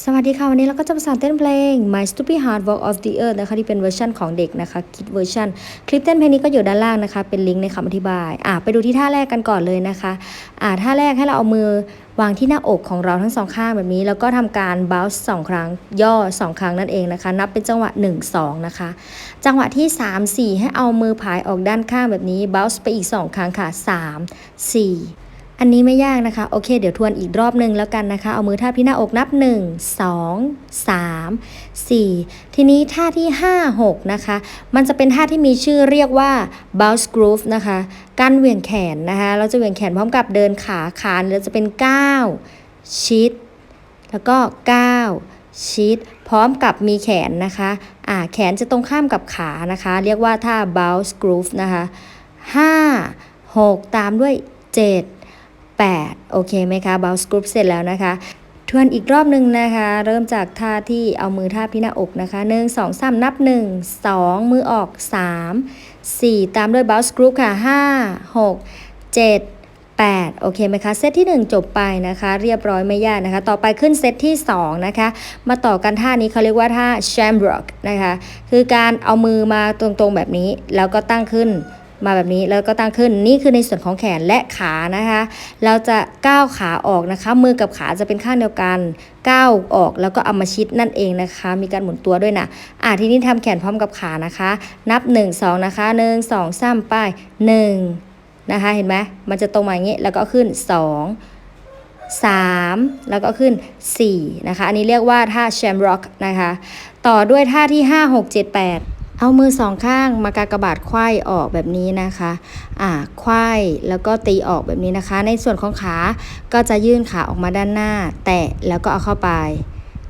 สวัสดีค่ะ วันนี้เราก็จะมาสอนเต้นเพลง My Stupid Heart Walk of the Earth นะคะที่เป็นเวอร์ชันของเด็กนะคะคิดเวอร์ชันคลิปเต้นเพลงนี้ก็อยู่ด้านล่างนะคะ เป็นลิงก์ในคำอธิบายอะไปดูที่ท่าแรกกันก่อนเลยนะคะอะท่าแรกให้เราเอามือวางที่หน้าอกของเราทั้งสองข้างแบบนี้ แล้วก็ทำการ bounce สองครั้ง ย่อสองครั้งนั่นเองนะคะ นับเป็นจังหวะ 1 2 นะคะ จังหวะที่ 3 4 ให้เอามือผายออกด้านข้างแบบนี้ bounce ไปอีก 2 ครั้งค่ะ 3 4 อันนี้ไม่ยากนะคะ โอเค เดี๋ยวทวนอีกรอบหนึ่งแล้วกันนะคะ เอามือทาบที่หน้าอกนับ 1 2 3 4 ทีนี้ท่าที่ 5 6 นะคะ มันจะเป็นท่าที่มีชื่อเรียกว่า bounce groove นะคะ การเหวี่ยงแขนนะคะ เราจะเหวี่ยงแขนพร้อมกับเดินขาขานเราจะเป็น 9 ชิด แล้วก็ 9 ชิด พร้อมกับมีแขนนะคะอ่าแขนจะตรงข้ามกับขานะคะ เรียกว่าท่า bounce groove นะคะ 5 6 ตามด้วย 7 8 โอเคไหมคะ bounce group เสร็จแล้วนะคะ ทวนอีกรอบหนึ่งนะคะ เริ่มจากท่าที่เอามือท่าบที่หน้าอกนะคะ 1 2 3 นับ 1 2 มือออก 3 4 ตามด้วย bounce group ค่ะ 5 6 7 8โอเคไหมคะ เซตที่ 1 จบไปนะคะ เรียบร้อยไม่ยากนะคะ ต่อไปขึ้นเซตที่ 2 นะคะ มาต่อกันท่านี้เขาเรียกว่าท่า shamrock นะคะ คือการเอามือมาตรงๆแบบนี้ แล้วก็ตั้งขึ้น มาแบบนี้แล้วก็ตั้งขึ้นนี่คือในส่วนของแขนและขานะคะ เราจะก้าวขาออกนะคะ มือกับขาจะเป็นข้างเดียวกันก้าวออกแล้วก็เอามาชิดนั่นเองนะคะ มีการหมุนตัวด้วยนะอะทีนี้ทำแขนพร้อมกับขานะคะ นับ 1 2 นะคะ 1 2 3ไป1นะคะ เห็นไหมมันจะตรงมาอย่างนี้แล้วก็ขึ้น 2 3 แล้วก็ขึ้น 4 นะคะ อันนี้เรียกว่าท่า shamrock นะคะ ต่อด้วยท่าที่ 5 6 7 8 เอามือสองข้างมากากบาดไขว้ออกแบบนี้นะคะ อ่าไขว้แล้วก็ตีออกแบบนี้นะคะ ในส่วนของขา ก็จะยื่นขาออกมาด้านหน้า แตะแล้วก็เอาเข้าไป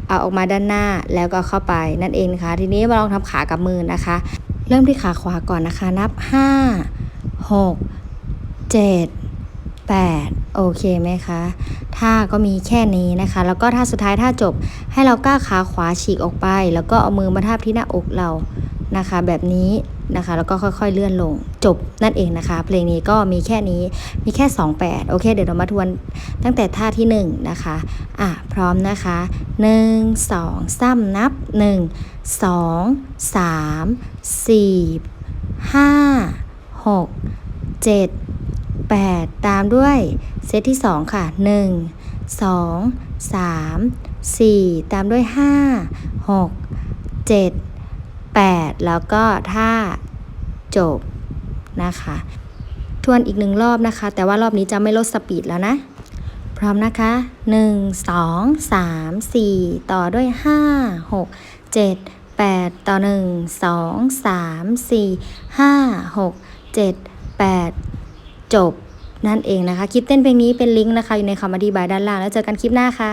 เอาออกมาด้านหน้าแล้วก็เข้าไปนั่นเองนะคะทีนี้มาลองทำขากับมือนะคะ เริ่มที่ขาขวาก่อนนะคะ นับ 5 6 7 8 โอเคไหมคะท่าก็มีแค่นี้นะคะ แล้วก็ท่าสุดท้ายท่าจบให้เราก้าวขาขวาฉีกออกไป แล้วก็เอามือมาทาบที่หน้าอกเรา นะคะ แบบนี้นะคะ แล้วก็ค่อยๆเลื่อนลงจบนั่นเองนะคะ เพลงนี้ก็มีแค่นี้มีแค่ 2 8 โอเค เดี๋ยวเรามาทวนตั้งแต่ท่าที่ 1 นะคะ อะ พร้อมนะคะ 1 2 3 นับ 1 2 3 4 5 6 7 8 ตามด้วยเซตที่ 2 ค่ะ 1 2 3 4 ตามด้วย 5 6 7 8 แล้วก็ท่าจบนะคะ ทวนอีกหนึ่งรอบนะคะ แต่ว่ารอบนี้จะไม่ลดสปีดแล้วนะ พร้อมนะคะ 1 2 3 4 ต่อด้วย 5 6 7 8 ต่อ 1 2 3 4 5 6 7 8 จบนั่นเองนะคะ คลิปเต้นเพลงนี้เป็นลิงก์นะคะ อยู่ในคำอธิบายด้านล่าง แล้วเจอกันคลิปหน้าค่ะ